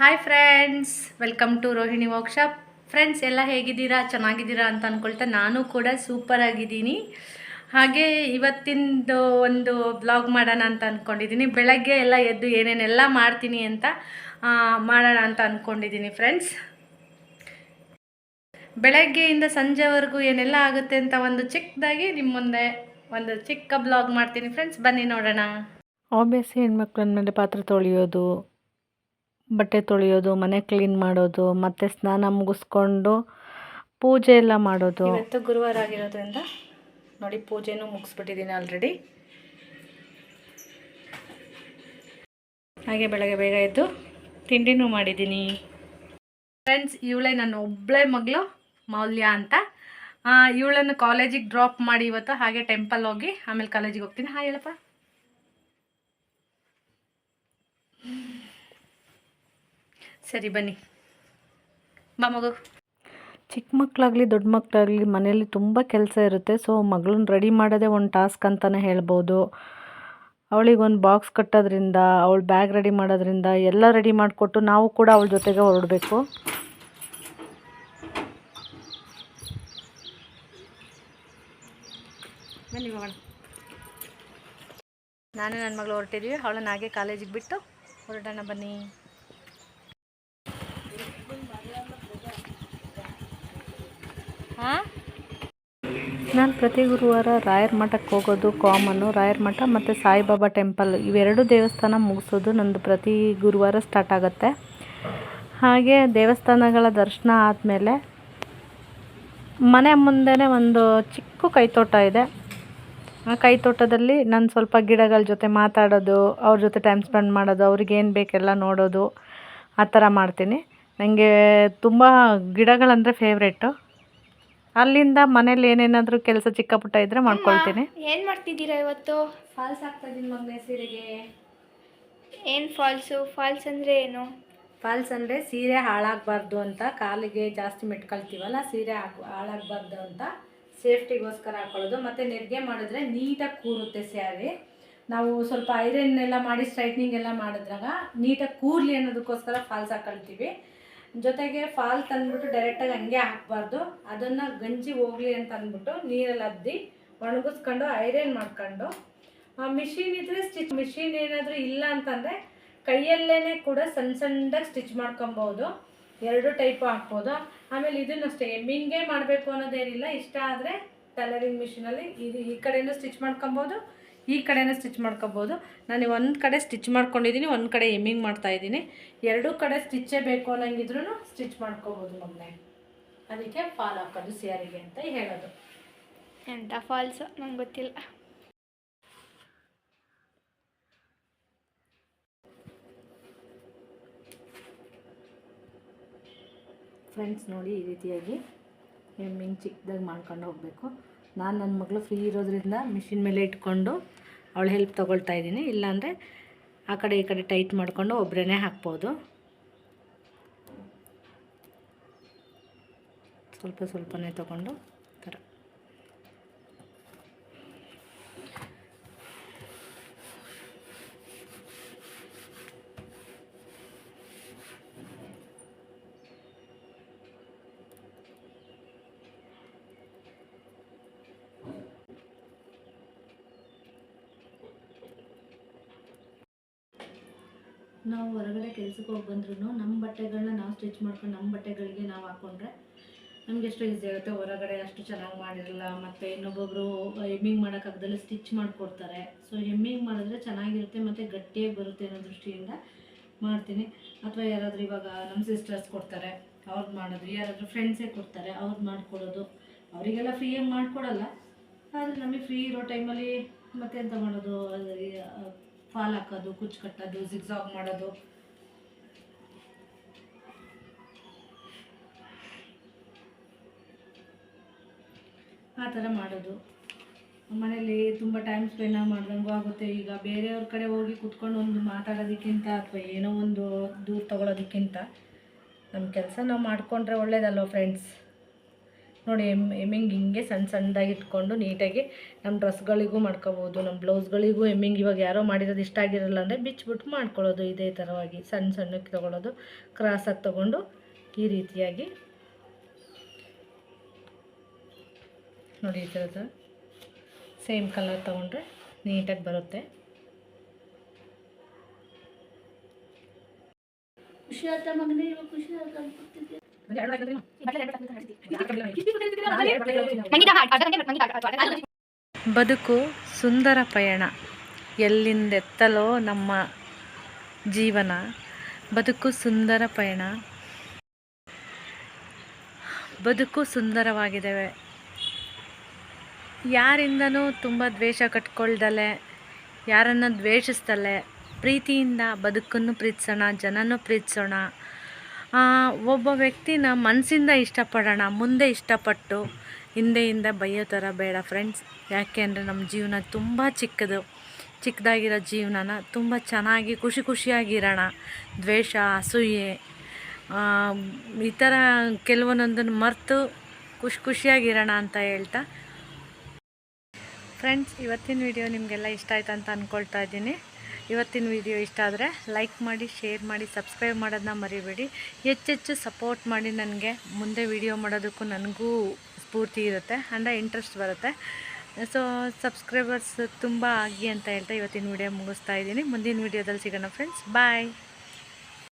Hi friends welcome to Rohini workshop friends ಎಲ್ಲ ಹೇಗಿದ್ದೀರಾ? ಚೆನ್ನಾಗಿದ್ದೀರಾ ಅಂತ ಅಂದ್ಕೊಳ್ತಾ ನಾನು ಕೂಡ ಸೂಪರ್ ಆಗಿದ್ದೀನಿ. ಹಾಗೆ ಇವತ್ತಿಂದು ಒಂದು ಬ್ಲಾಗ್ ಮಾಡೋಣ ಅಂತ ಅಂದ್ಕೊಂಡಿದ್ದೀನಿ ಬೆಳಗ್ಗೆ ಎಲ್ಲ ಎದ್ದು ಏನೇನೆಲ್ಲ ಮಾಡ್ತೀನಿ ಅಂತ ಮಾಡೋಣ ಅಂತ ಅಂದ್ಕೊಂಡಿದ್ದೀನಿ ಫ್ರೆಂಡ್ಸ್ ಬೆಳಗ್ಗೆಯಿಂದ ಸಂಜೆವರೆಗೂ ಏನೆಲ್ಲ ಆಗುತ್ತೆ ಅಂತ ಒಂದು ಚಿಕ್ಕದಾಗಿ ನಿಮ್ಮ ಮುಂದೆ ಒಂದು ಚಿಕ್ಕ ಬ್ಲಾಗ್ ಮಾಡ್ತೀನಿ ಫ್ರೆಂಡ್ಸ್ ಬನ್ನಿ ನೋಡೋಣ. ಆಬ್ವಿಯಸ್ಲಿ ಹೆಣ್ಮಕ್ಳು ಮೇಲೆ ಪಾತ್ರೆ ತೊಳೆಯೋದು ಬಟ್ಟೆ ತೊಳೆಯೋದು, ಮನೆ ಕ್ಲೀನ್ ಮಾಡೋದು, ಮತ್ತೆ ಸ್ನಾನ ಮುಗಿಸ್ಕೊಂಡು ಪೂಜೆ ಎಲ್ಲ ಮಾಡೋದು. ಇವತ್ತು ಗುರುವಾರ ಆಗಿರೋದ್ರಿಂದ ನೋಡಿ ಪೂಜೆನೂ ಮುಗಿಸ್ಬಿಟ್ಟಿದ್ದೀನಿ ಆಲ್ರೆಡಿ ಹಾಗೆ ಬೆಳಗ್ಗೆ ಬೇಗ ಎದ್ದು ತಿಂಡಿನೂ ಮಾಡಿದ್ದೀನಿ. ಫ್ರೆಂಡ್ಸ್ ಇವಳೇ ನನ್ನ ಒಬ್ಬಳೇ ಮಗಳು, ಮೌಲ್ಯ ಅಂತ. ಇವಳನ್ನು ಕಾಲೇಜಿಗೆ ಡ್ರಾಪ್ ಮಾಡಿ ಇವತ್ತು, ಹಾಗೆ ಟೆಂಪಲ್ ಹೋಗಿ, ಆಮೇಲೆ ಕಾಲೇಜಿಗೆ ಹೋಗ್ತೀನಿ. ಹಾಯ್ ಹೇಳಪ್ಪ. ಸರಿ, ಬನ್ನಿ. ಬಾ ಮಗು. ಚಿಕ್ಕ ಮಕ್ಕಳಾಗಲಿ, ದೊಡ್ಡ ಮಕ್ಕಳಾಗಲಿ ಮನೆಯಲ್ಲಿ ತುಂಬ ಕೆಲಸ ಇರುತ್ತೆ. ಸೊ ಮಗಳನ್ನ ರೆಡಿ ಮಾಡೋದೇ ಒಂದು ಟಾಸ್ಕ್ ಅಂತಲೇ ಹೇಳ್ಬೋದು. ಅವಳಿಗೆ ಒಂದು ಬಾಕ್ಸ್ ಕಟ್ಟೋದ್ರಿಂದ, ಅವಳು ಬ್ಯಾಗ್ ರೆಡಿ ಮಾಡೋದ್ರಿಂದ ಎಲ್ಲ ರೆಡಿ ಮಾಡಿಕೊಟ್ಟು ನಾವು ಕೂಡ ಅವಳ ಜೊತೆಗೆ ಹೊರಡಬೇಕು. ನಾನು ನನ್ನ ಮಗಳು ಹೊರಟಿದ್ವಿ. ಅವಳನ್ನ ಹಾಗೆ ಕಾಲೇಜಿಗೆ ಬಿಟ್ಟು ಹೊರಡೋಣ ಬನ್ನಿ. ನಾನು ಪ್ರತಿ ಗುರುವಾರ ರಾಯರ್ ಮಠಕ್ಕೆ ಹೋಗೋದು ಕಾಮನ್ನು ರಾಯರ ಮಠ ಮತ್ತು ಸಾಯಿಬಾಬಾ ಟೆಂಪಲ್ ಇವೆರಡು ದೇವಸ್ಥಾನ ಮುಗಿಸೋದು ನಂದು ಪ್ರತಿ ಗುರುವಾರ ಸ್ಟಾರ್ಟ್ ಆಗುತ್ತೆ. ಹಾಗೆ ದೇವಸ್ಥಾನಗಳ ದರ್ಶನ ಆದಮೇಲೆ ಮನೆ ಮುಂದೆನೇ ಒಂದು ಚಿಕ್ಕ ಕೈತೋಟ ಇದೆ. ಆ ಕೈತೋಟದಲ್ಲಿ ನಾನು ಸ್ವಲ್ಪ ಗಿಡಗಳ ಜೊತೆ ಮಾತಾಡೋದು, ಅವ್ರ ಜೊತೆ ಟೈಮ್ ಸ್ಪೆಂಡ್ ಮಾಡೋದು ಅವ್ರಿಗೇನು ಬೇಕೆಲ್ಲ ನೋಡೋದು, ಆ ಥರ ಮಾಡ್ತೀನಿ. ನನಗೆ ತುಂಬ ಗಿಡಗಳಂದರೆ ಫೇವ್ರೇಟು ಅಲ್ಲಿಂದ ಮನೇಲಿ ಏನೇನಾದರೂ ಕೆಲಸ ಚಿಕ್ಕ ಪುಟ್ಟ ಇದ್ರೆ ಮಾಡ್ಕೊಳ್ತೀನಿ. ಏನು ಮಾಡ್ತಿದ್ದೀರಾ ಇವತ್ತು? ಫಾಲ್ಸ್ ಆಗ್ತಾ ಇದ್ದೀನಿ ಮಗನೇ ಸೀರೆಗೆ. ಏನು ಫಾಲ್ಸು? ಫಾಲ್ಸ್ ಅಂದರೆ ಏನು? ಫಾಲ್ಸ್ ಅಂದರೆ ಸೀರೆ ಹಾಳಾಗಬಾರ್ದು ಅಂತ ಕಾಲಿಗೆ ಜಾಸ್ತಿ ಮೆಟ್ಕೊಳ್ತೀವಲ್ಲ ಸೀರೆ ಹಾಕು ಹಾಳಾಗಬಾರ್ದು ಅಂತ ಸೇಫ್ಟಿಗೋಸ್ಕರ ಹಾಕೊಳ್ಳೋದು. ಮತ್ತು ನೆರಿಗೆ ಮಾಡಿದ್ರೆ ನೀಟಾಗಿ ಕೂರುತ್ತೆ ಸ್ಯಾರಿ. ನಾವು ಸ್ವಲ್ಪ ಐರನ್ ಎಲ್ಲ ಮಾಡಿ ಸ್ಟ್ರೈಟ್ನಿಂಗ್ ಎಲ್ಲ ಮಾಡಿದ್ರಾಗ ನೀಟಾಗಿ ಕೂರ್ಲಿ ಅನ್ನೋದಕ್ಕೋಸ್ಕರ ಫಾಲ್ಸ್ ಹಾಕೊಳ್ತೀವಿ. ಜೊತೆಗೆ ಫಾಲ್ ತಂದ್ಬಿಟ್ಟು ಡೈರೆಕ್ಟಾಗಿ ಹಂಗೆ ಹಾಕ್ಬಾರ್ದು. ಅದನ್ನು ಗಂಜಿ ಹೋಗ್ಲಿ ಅಂತ ಅಂದ್ಬಿಟ್ಟು ನೀರಲ್ಲಿ ಅದ್ದಿ, ಒಣಗಿಸ್ಕೊಂಡು ಐರನ್ ಮಾಡ್ಕೊಂಡು. ಮಿಷಿನ್ ಇದ್ರೆ ಸ್ಟಿಚ್ ಮಿಷಿನ್ ಏನಾದರೂ ಇಲ್ಲ ಅಂತಂದರೆ ಕೈಯಲ್ಲೇ ಕೂಡ ಸಣ್ಣ ಸಣ್ಣದಾಗಿ ಸ್ಟಿಚ್ ಮಾಡ್ಕೊಬೋದು. ಎರಡು ಟೈಪು ಹಾಕ್ಬೋದು. ಆಮೇಲೆ ಇದನ್ನು ಅಷ್ಟೇ, ಎಮ್ಮಿಂಗೇ ಮಾಡಬೇಕು ಅನ್ನೋದೇನಿಲ್ಲ. ಇಷ್ಟ ಆದರೆ ಟೈಲರಿಂಗ್ ಮಿಷಿನಲ್ಲಿ ಇದು ಈ ಕಡೆಯೂ ಸ್ಟಿಚ್ ಮಾಡ್ಕೊಬೋದು. ಈ ಕಡೆನೇ ಸ್ಟಿಚ್ ಮಾಡ್ಕೋಬೋದು. ನಾನು ಒಂದು ಕಡೆ ಸ್ಟಿಚ್ ಮಾಡ್ಕೊಂಡಿದ್ದೀನಿ ಒಂದು ಕಡೆ ಎಮ್ಮಿಂಗ್ ಮಾಡ್ತಾ ಇದ್ದೀನಿ. ಎರಡೂ ಕಡೆ ಸ್ಟಿಚ್ಚೇ ಬೇಕು ಅನ್ನಂಗಿದ್ರೂ ಸ್ಟಿಚ್ ಮಾಡ್ಕೋಬೋದು ಮೊನ್ನೆ. ಅದಕ್ಕೆ ಫಾಲ್ ಹಾಕೋದು ಸ್ಯಾರಿಗೆ ಅಂತ ಹೇಳೋದು. ಎಂಥ ಫಾಲ್ಸು ನಂಗೆ ಗೊತ್ತಿಲ್ಲ. ಫ್ರೆಂಡ್ಸ್ ನೋಡಿ ಈ ರೀತಿಯಾಗಿ ಹೆಮ್ಮಿಂಗ್ ಚಿಕ್ಕದಾಗಿ ಮಾಡ್ಕೊಂಡು ಹೋಗಬೇಕು. ನಾನು ನನ್ನ ಮಗಳು ಫ್ರೀ ಇರೋದ್ರಿಂದ ಮಿಷಿನ್ ಮೇಲೆ ಇಟ್ಕೊಂಡು ಅವಳ ಹೆಲ್ಪ್ ತೊಗೊಳ್ತಾ ಇದ್ದೀನಿ. ಇಲ್ಲಾಂದರೆ ಆ ಕಡೆ ಈ ಕಡೆ ಟೈಟ್ ಮಾಡಿಕೊಂಡು ಒಬ್ಬರೇ ಹಾಕ್ಬೋದು. ಸ್ವಲ್ಪ ಸ್ವಲ್ಪನೇ ತೊಗೊಂಡು ಈ ಥರ ನಾವು ಹೊರಗಡೆ ಕೆಲ್ಸಕ್ಕೆ ಹೋಗಿ ಬಂದ್ರೂ ನಮ್ಮ ಬಟ್ಟೆಗಳನ್ನ ನಾವು ಸ್ಟಿಚ್ ಮಾಡ್ಕೊಂಡು ನಮ್ಮ ಬಟ್ಟೆಗಳಿಗೆ ನಾವು ಹಾಕ್ಕೊಂಡ್ರೆ ನಮ್ಗೆ ಎಷ್ಟು ಈಸಿ ಆಗುತ್ತೆ. ಹೊರಗಡೆ ಅಷ್ಟು ಚೆನ್ನಾಗಿ ಮಾಡಿರಲ್ಲ, ಮತ್ತು ಇನ್ನೊಬ್ಬೊಬ್ಬರು ಹೆಮ್ಮಿಂಗ್ ಮಾಡೋಕ್ಕಾಗ್ದಲ್ಲಿ ಸ್ಟಿಚ್ ಮಾಡಿಕೊಡ್ತಾರೆ. ಸೊ ಹೆಮ್ಮಿಂಗ್ ಮಾಡಿದ್ರೆ ಚೆನ್ನಾಗಿರುತ್ತೆ ಮತ್ತು ಗಟ್ಟಿಯಾಗಿ ಬರುತ್ತೆ ಅನ್ನೋ ದೃಷ್ಟಿಯಿಂದ ಮಾಡ್ತೀನಿ. ಅಥವಾ ಯಾರಾದರೂ ಇವಾಗ ನಮ್ಮ ಸಿಸ್ಟರ್ಸ್ ಕೊಡ್ತಾರೆ ಅವ್ರದ್ದು ಮಾಡೋದು. ಯಾರಾದರೂ ಫ್ರೆಂಡ್ಸೇ ಕೊಡ್ತಾರೆ ಅವ್ರದ್ದು ಮಾಡಿಕೊಡೋದು ಅವರಿಗೆಲ್ಲ ಫ್ರೀಯಾಗಿ ಮಾಡಿಕೊಡಲ್ಲ. ಆದರೆ ನಮಗೆ ಫ್ರೀ ಇರೋ ಟೈಮಲ್ಲಿ ಮತ್ತೆಂತ ಮಾಡೋದು? ಫಾಲ್ ಹಾಕೋದು ಕುಚ್ಚು ಕಟ್ಟೋದು ಜಿಗ್ಸಾಗ್ ಮಾಡೋದು. ಆ ಥರ ಮಾಡೋದು. ಮನೇಲಿ ತುಂಬ ಟೈಮ್ ಸ್ಪೆಂಡ್ ಮಾಡ್ದಂಗೂ ಆಗುತ್ತೆ. ಈಗ ಬೇರೆಯವ್ರ ಕಡೆ ಹೋಗಿ ಕುತ್ಕೊಂಡು ಒಂದು ಮಾತಾಡೋದಕ್ಕಿಂತ ಅಥವಾ ಏನೋ ಒಂದು ದೂರ ತಗೊಳ್ಳೋದಕ್ಕಿಂತ ನಮ್ಮ ಕೆಲಸ ನಾವು ಮಾಡಿಕೊಂಡ್ರೆ ಒಳ್ಳೇದಲ್ವ ಫ್ರೆಂಡ್ಸ್ ನೋಡಿ ಎಂ ಎಮ್ಮಿಂಗ್ ಹಿಂಗೆ ಸಣ್ಣ ಸಣ್ಣದಾಗಿ ಇಟ್ಕೊಂಡು ನೀಟಾಗಿ ನಮ್ಮ ಡ್ರೆಸ್ಗಳಿಗೂ ಮಾಡ್ಕೋಬೋದು ನಮ್ಮ ಬ್ಲೌಸ್ಗಳಿಗೂ ಎಮ್ಮಿಂಗ್ ಇವಾಗ ಯಾರೋ ಮಾಡಿರೋದು ಇಷ್ಟ ಆಗಿರಲ್ಲ ಅಂದರೆ ಬಿಚ್ಚಿಬಿಟ್ಟು ಮಾಡ್ಕೊಳ್ಳೋದು ಇದೇ ಥರವಾಗಿ ಸಣ್ಣ ಸಣ್ಣಕ್ಕೆ ತೊಗೊಳೋದು ಕ್ರಾಸಾಗಿ ತೊಗೊಂಡು ಈ ರೀತಿಯಾಗಿ. ನೋಡಿ ಈ ಥರದ ಸೇಮ್ ಕಲರ್ ತೊಗೊಂಡ್ರೆ ನೀಟಾಗಿ ಬರುತ್ತೆ. ಖುಷಿ ಆಯ್ತಾ ಮಗನೇ ಇವಾಗ ಖುಷಿ ಆಯ್ತಾ ಬದುಕು ಸುಂದರ ಪಯಣ. ಎಲ್ಲಿಂದೆತ್ತಲೋ ನಮ್ಮ ಜೀವನ. ಬದುಕು ಸುಂದರ ಪಯಣ. ಬದುಕು ಸುಂದರವಾಗಿದ್ದಾವೆ ಯಾರಿಂದನೂ ತುಂಬ ದ್ವೇಷ ಕಟ್ಕೊಳ್ದಲೆ, ಯಾರನ್ನು ದ್ವೇಷಿಸ್ದಲೆ, ಪ್ರೀತಿಯಿಂದ ಬದುಕನ್ನು ಪ್ರೀತಿಸೋಣ ಜನನೂ ಪ್ರೀತಿಸೋಣ. ಒಬ್ಬ ವ್ಯಕ್ತಿನ ಮನಸ್ಸಿಂದ ಇಷ್ಟಪಡೋಣ, ಮುಂದೆ ಇಷ್ಟಪಟ್ಟು ಹಿಂದೆಯಿಂದ ಬೈಯೋ ಥರ ಬೇಡ ಫ್ರೆಂಡ್ಸ್. ಯಾಕೆ ಅಂದರೆ ನಮ್ಮ ಜೀವನ ತುಂಬ ಚಿಕ್ಕದು. ಚಿಕ್ಕದಾಗಿರೋ ಜೀವನನ ತುಂಬ ಚೆನ್ನಾಗಿ ಖುಷಿ ಖುಷಿಯಾಗಿರೋಣ. ದ್ವೇಷ, ಅಸೂಯೆ ಈ ಥರ ಕೆಲವೊಂದೊಂದನ್ನು ಮರೆತು ಖುಷಿ ಖುಷಿಯಾಗಿರೋಣ ಅಂತ ಹೇಳ್ತಾ. ಫ್ರೆಂಡ್ಸ್, ಇವತ್ತಿನ ವಿಡಿಯೋ ನಿಮಗೆಲ್ಲ ಇಷ್ಟ ಆಯ್ತು ಅಂತ ಅಂದ್ಕೊಳ್ತಾ ಇದ್ದೀನಿ. ಇವತ್ತಿನ ವಿಡಿಯೋ ಇಷ್ಟ ಆದರೆ ಲೈಕ್ ಮಾಡಿ ಶೇರ್ ಮಾಡಿ ಸಬ್ಸ್ಕ್ರೈಬ್ ಮಾಡೋದನ್ನ ಮರಿಬೇಡಿ. ಹೆಚ್ಚೆಚ್ಚು ಸಪೋರ್ಟ್ ಮಾಡಿ ನನಗೆ. ಮುಂದೆ ವಿಡಿಯೋ ಮಾಡೋದಕ್ಕೂ ನನಗೂ ಸ್ಫೂರ್ತಿ ಇರುತ್ತೆ ಅಂದರೆ ಇಂಟ್ರೆಸ್ಟ್ ಬರುತ್ತೆ. ಸೊ ಸಬ್ಸ್ಕ್ರೈಬರ್ಸ್ ತುಂಬ ಆಗಿ ಅಂತ ಹೇಳ್ತಾ ಇವತ್ತಿನ ವಿಡಿಯೋ ಮುಗಿಸ್ತಾ ಇದ್ದೀನಿ. ಮುಂದಿನ ವಿಡಿಯೋದಲ್ಲಿ ಸಿಗೋಣ ಫ್ರೆಂಡ್ಸ್ ಬಾಯ್